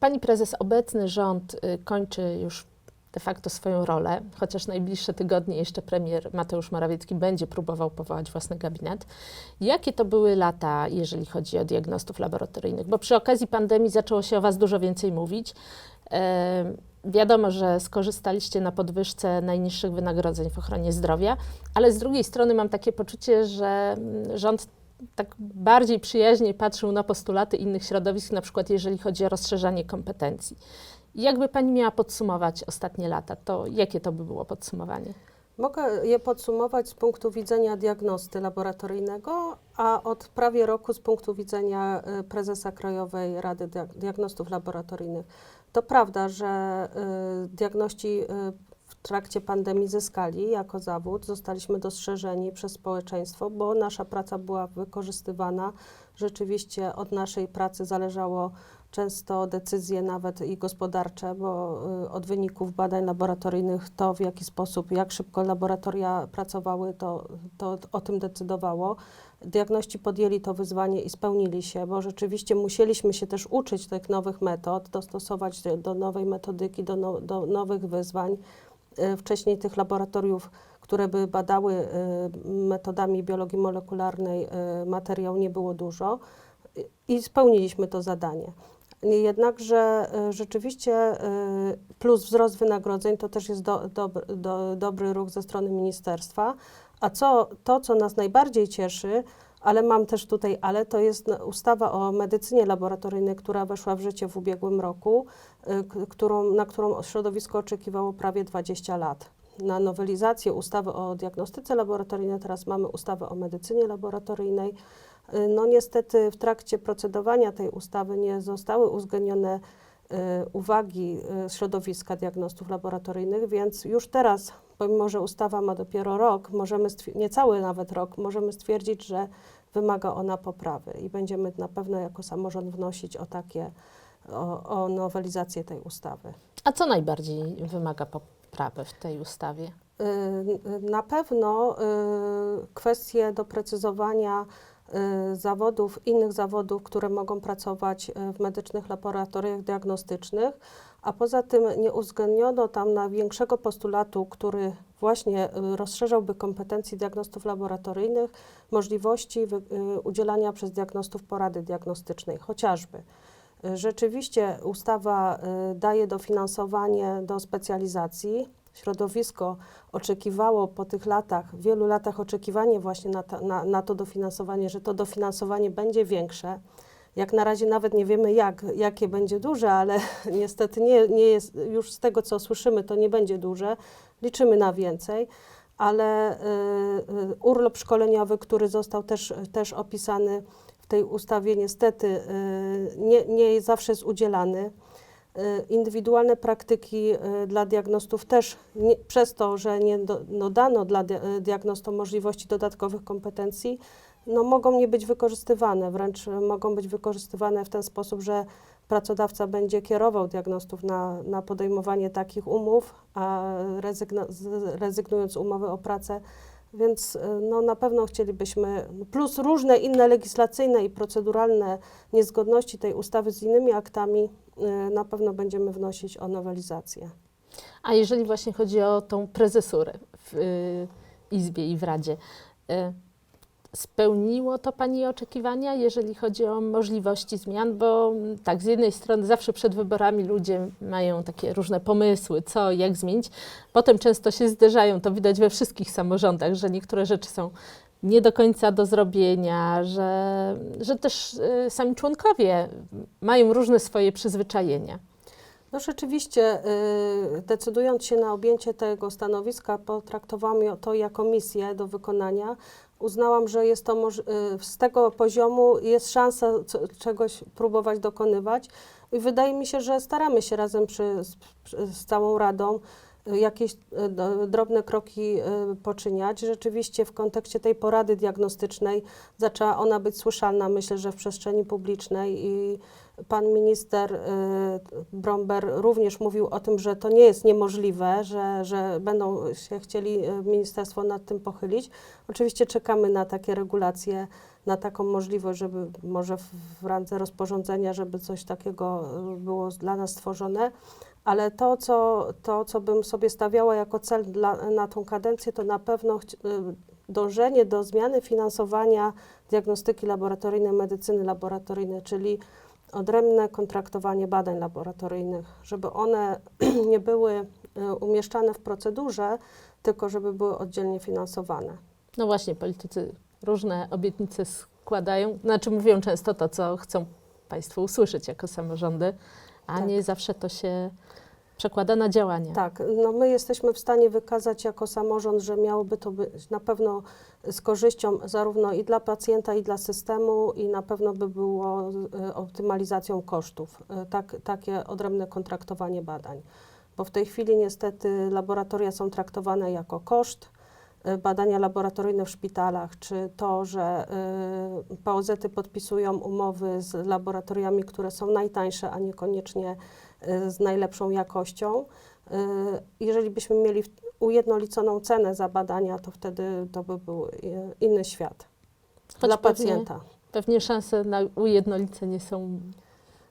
Pani prezes, obecny rząd y, kończy już de facto swoją rolę, chociaż najbliższe tygodnie jeszcze premier Mateusz Morawiecki będzie próbował powołać własny gabinet. Jakie to były lata, jeżeli chodzi o diagnostów laboratoryjnych? Bo przy okazji pandemii zaczęło się o Was dużo więcej mówić. E, wiadomo, że skorzystaliście na podwyżce najniższych wynagrodzeń w ochronie zdrowia, ale z drugiej strony mam takie poczucie, że mm, rząd tak bardziej przyjaźnie patrzył na postulaty innych środowisk, na przykład jeżeli chodzi o rozszerzanie kompetencji. Jakby Pani miała podsumować ostatnie lata, to jakie to by było podsumowanie? Mogę je podsumować z punktu widzenia diagnosty laboratoryjnego, a od prawie roku z punktu widzenia y, prezesa Krajowej Rady Dia- Diagnostów Laboratoryjnych. To prawda, że y, diagności y, w trakcie pandemii zyskali jako zawód, zostaliśmy dostrzeżeni przez społeczeństwo, bo nasza praca była wykorzystywana. Rzeczywiście od naszej pracy zależało często decyzje nawet i gospodarcze, bo y, od wyników badań laboratoryjnych to w jaki sposób, jak szybko laboratoria pracowały, to, to o tym decydowało. Diagności podjęli to wyzwanie i spełnili się, bo rzeczywiście musieliśmy się też uczyć tych nowych metod, dostosować do, nowej metodyki, do, no, do nowych wyzwań. Y, Wcześniej tych laboratoriów, które by badały y, metodami biologii molekularnej y, materiał nie było dużo i spełniliśmy to zadanie. Jednakże rzeczywiście plus wzrost wynagrodzeń to też jest do, dobry, do, dobry ruch ze strony ministerstwa. A co, to, co nas najbardziej cieszy, ale mam też tutaj ale, to jest ustawa o medycynie laboratoryjnej, która weszła w życie w ubiegłym roku, y, którą, na którą środowisko oczekiwało prawie 20 lat. Na nowelizację ustawy o diagnostyce laboratoryjnej teraz mamy ustawę o medycynie laboratoryjnej. Y, No niestety w trakcie procedowania tej ustawy nie zostały uwzględnione y, uwagi środowiska diagnostów laboratoryjnych, więc już teraz, pomimo że ustawa ma dopiero rok, możemy niecały nawet rok, możemy stwierdzić, że wymaga ona poprawy i będziemy na pewno jako samorząd wnosić o takie, o, o nowelizację tej ustawy. A co najbardziej wymaga poprawy w tej ustawie? Y, Na pewno y, kwestie doprecyzowania y, zawodów, innych zawodów, które mogą pracować w medycznych laboratoriach diagnostycznych, a poza tym nie uwzględniono tam na większego postulatu, który właśnie y, rozszerzałby kompetencji diagnostów laboratoryjnych, możliwości y, udzielania przez diagnostów porady diagnostycznej, chociażby. Y, Rzeczywiście ustawa daje dofinansowanie do specjalizacji. Środowisko oczekiwało po tych latach, wielu latach oczekiwanie właśnie na, na, na to dofinansowanie, że to dofinansowanie będzie większe. Jak na razie nawet nie wiemy, jak, jakie będzie duże, ale niestety nie, nie jest, już z tego, co słyszymy, to nie będzie duże. Liczymy na więcej, ale y, y, urlop szkoleniowy, który został też, też opisany w tej ustawie, niestety y, nie, nie zawsze jest udzielany. Y, Indywidualne praktyki y, dla diagnostów też nie, przez to, że nie do, no dano dla dia- diagnostom możliwości dodatkowych kompetencji, no mogą nie być wykorzystywane, wręcz y, mogą być wykorzystywane w ten sposób, że pracodawca będzie kierował diagnostów na, na podejmowanie takich umów, a rezygna, rezygnując z umowy o pracę. Więc y, no, na pewno chcielibyśmy, plus różne inne legislacyjne i proceduralne niezgodności tej ustawy z innymi aktami, y, na pewno będziemy wnosić o nowelizację. A jeżeli właśnie chodzi o tą prezesurę w Izbie i w Radzie, spełniło to Pani oczekiwania, jeżeli chodzi o możliwości zmian? Bo tak, z jednej strony zawsze przed wyborami ludzie mają takie różne pomysły, co, jak zmienić. Potem często się zderzają, to widać we wszystkich samorządach, że niektóre rzeczy są nie do końca do zrobienia, że, że też y, sami członkowie mają różne swoje przyzwyczajenia. No rzeczywiście, y, decydując się na objęcie tego stanowiska, potraktowałam to jako misję do wykonania. Uznałam, że jest to y, z tego poziomu jest szansa czegoś próbować dokonywać. I wydaje mi się, że staramy się razem przy, z, z całą Radą jakieś do- drobne kroki y, poczyniać. Rzeczywiście w kontekście tej porady diagnostycznej zaczęła ona być słyszalna, myślę, że w przestrzeni publicznej i pan minister y, Bromber również mówił o tym, że to nie jest niemożliwe, że, że będą się chcieli ministerstwo nad tym pochylić. Oczywiście czekamy na takie regulacje, na taką możliwość, żeby może w, w randze rozporządzenia, żeby coś takiego było dla nas stworzone. Ale to co, to, co bym sobie stawiała jako cel dla, na tą kadencję, to na pewno y, dążenie do zmiany finansowania diagnostyki laboratoryjnej, medycyny laboratoryjnej, czyli odrębne kontraktowanie badań laboratoryjnych, żeby one nie były y, umieszczane w procedurze, tylko żeby były oddzielnie finansowane. No właśnie, politycy różne obietnice składają, znaczy mówią często to, co chcą Państwo usłyszeć jako samorządy, a Tak. nie zawsze to się przekłada na działanie. Tak, no my jesteśmy w stanie wykazać jako samorząd, że miałoby to być na pewno z korzyścią zarówno i dla pacjenta, i dla systemu, i na pewno by było y, optymalizacją kosztów, y, tak, takie odrębne kontraktowanie badań. Bo w tej chwili niestety laboratoria są traktowane jako koszt, badania laboratoryjne w szpitalach, czy to, że y, POZ-y podpisują umowy z laboratoriami, które są najtańsze, a niekoniecznie y, z najlepszą jakością. Y, Jeżeli byśmy mieli ujednoliconą cenę za badania, to wtedy to by był y, inny świat Choć dla pewnie- pacjenta. Pewnie szanse na ujednolicenie są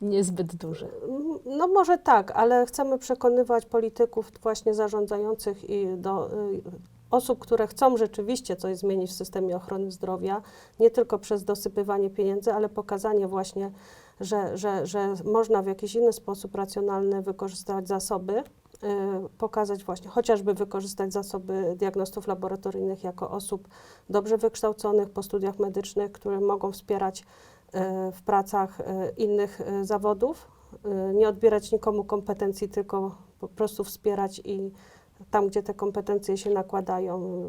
niezbyt duże. No może tak, ale chcemy przekonywać polityków właśnie zarządzających i do y, osób, które chcą rzeczywiście coś zmienić w systemie ochrony zdrowia, nie tylko przez dosypywanie pieniędzy, ale pokazanie właśnie, że, że, że można w jakiś inny sposób racjonalny wykorzystywać zasoby, y, pokazać właśnie, chociażby wykorzystać zasoby diagnostów laboratoryjnych jako osób dobrze wykształconych po studiach medycznych, które mogą wspierać y, w pracach y, innych y, zawodów, y, nie odbierać nikomu kompetencji, tylko po prostu wspierać i tam, gdzie te kompetencje się nakładają,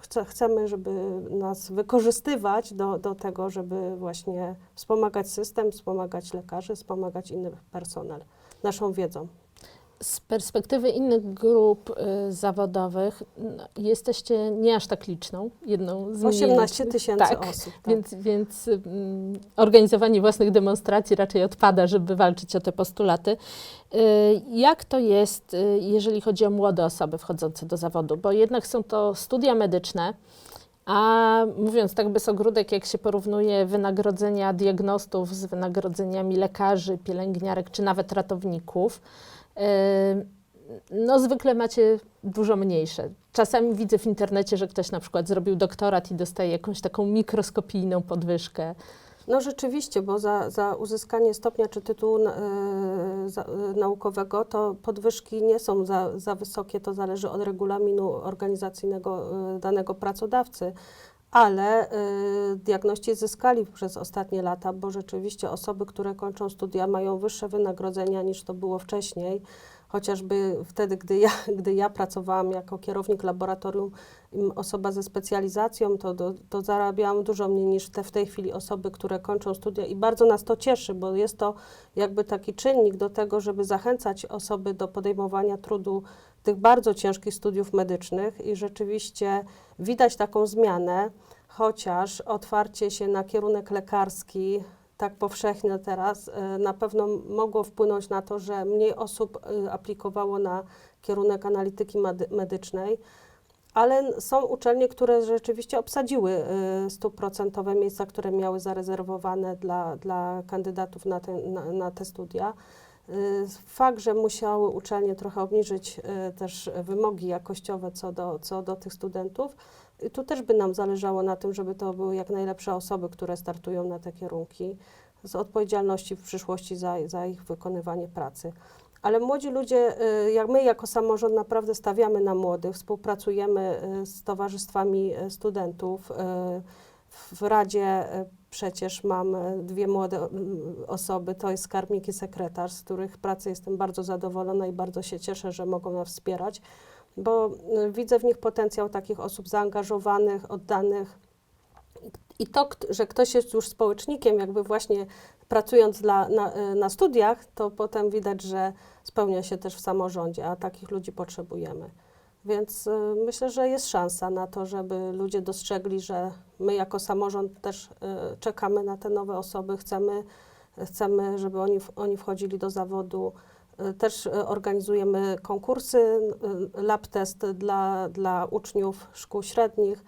chce, chcemy, żeby nas wykorzystywać do, do tego, żeby właśnie wspomagać system, wspomagać lekarzy, wspomagać inny personel naszą wiedzą. Z perspektywy innych grup y, zawodowych jesteście nie aż tak liczną, jedną z 18 mniejszych. tysięcy tak. osób. Tak. Więc, więc mm, organizowanie własnych demonstracji raczej odpada, żeby walczyć o te postulaty. Y, Jak to jest, y, jeżeli chodzi o młode osoby wchodzące do zawodu? Bo jednak są to studia medyczne, a mówiąc tak bez ogródek, jak się porównuje wynagrodzenia diagnostów z wynagrodzeniami lekarzy, pielęgniarek czy nawet ratowników, no zwykle macie dużo mniejsze. Czasami widzę w internecie, że ktoś na przykład zrobił doktorat i dostaje jakąś taką mikroskopijną podwyżkę. No rzeczywiście, bo za, za uzyskanie stopnia czy tytułu e, za, e, naukowego to podwyżki nie są za, za wysokie, to zależy od regulaminu organizacyjnego e, danego pracodawcy. Ale e, diagności zyskali przez ostatnie lata, bo rzeczywiście osoby, które kończą studia, mają wyższe wynagrodzenia niż to było wcześniej. Chociażby wtedy, gdy ja, gdy ja pracowałam jako kierownik laboratorium, osoba ze specjalizacją, to, do, to zarabiałam dużo mniej niż te w tej chwili osoby, które kończą studia. I bardzo nas to cieszy, bo jest to jakby taki czynnik do tego, żeby zachęcać osoby do podejmowania trudu tych bardzo ciężkich studiów medycznych. I rzeczywiście widać taką zmianę, chociaż otwarcie się na kierunek lekarski tak powszechne teraz y, na pewno mogło wpłynąć na to, że mniej osób y, aplikowało na kierunek analityki medy- medycznej, ale są uczelnie, które rzeczywiście obsadziły y, stuprocentowe miejsca, które miały zarezerwowane dla, dla kandydatów na te, na, na te studia. Y, Fakt, że musiały uczelnie trochę obniżyć y, też wymogi jakościowe co do, co do tych studentów, i tu też by nam zależało na tym, żeby to były jak najlepsze osoby, które startują na te kierunki, z odpowiedzialności w przyszłości za, za ich wykonywanie pracy. Ale młodzi ludzie, y, jak my jako samorząd naprawdę stawiamy na młodych, współpracujemy y, z towarzystwami y, studentów. y, W Radzie y, przecież mam dwie młode mm, osoby, to jest skarbnik i sekretarz, z których pracy jestem bardzo zadowolona i bardzo się cieszę, że mogą nas wspierać, bo y, widzę w nich potencjał takich osób zaangażowanych, oddanych I to, że ktoś jest już społecznikiem, jakby właśnie pracując dla, na, y, na studiach, to potem widać, że spełnia się też w samorządzie, a takich ludzi potrzebujemy. Więc y, myślę, że jest szansa na to, żeby ludzie dostrzegli, że my jako samorząd też y, czekamy na te nowe osoby, chcemy, chcemy żeby oni, oni wchodzili do zawodu. Y, Też organizujemy konkursy, lab test dla, dla uczniów szkół średnich.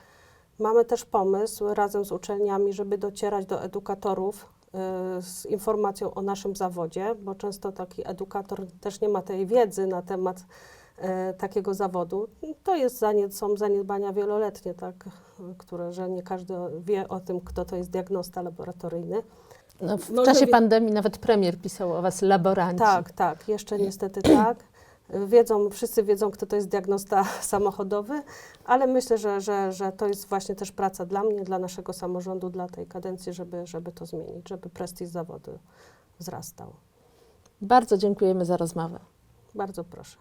Mamy też pomysł razem z uczelniami, żeby docierać do edukatorów z informacją o naszym zawodzie, bo często taki edukator też nie ma tej wiedzy na temat takiego zawodu. To jest zanie, są zaniedbania wieloletnie, tak, które, że nie każdy wie o tym, kto to jest diagnosta laboratoryjny. No, w Może czasie wie- pandemii nawet premier pisał o was laboranci. Tak, tak, jeszcze niestety tak. Wiedzą, wszyscy wiedzą, kto to jest diagnosta samochodowy, ale myślę, że, że, że to jest właśnie też praca dla mnie, dla naszego samorządu, dla tej kadencji, żeby, żeby to zmienić, żeby prestiż zawodu wzrastał. Bardzo dziękujemy za rozmowę. Bardzo proszę.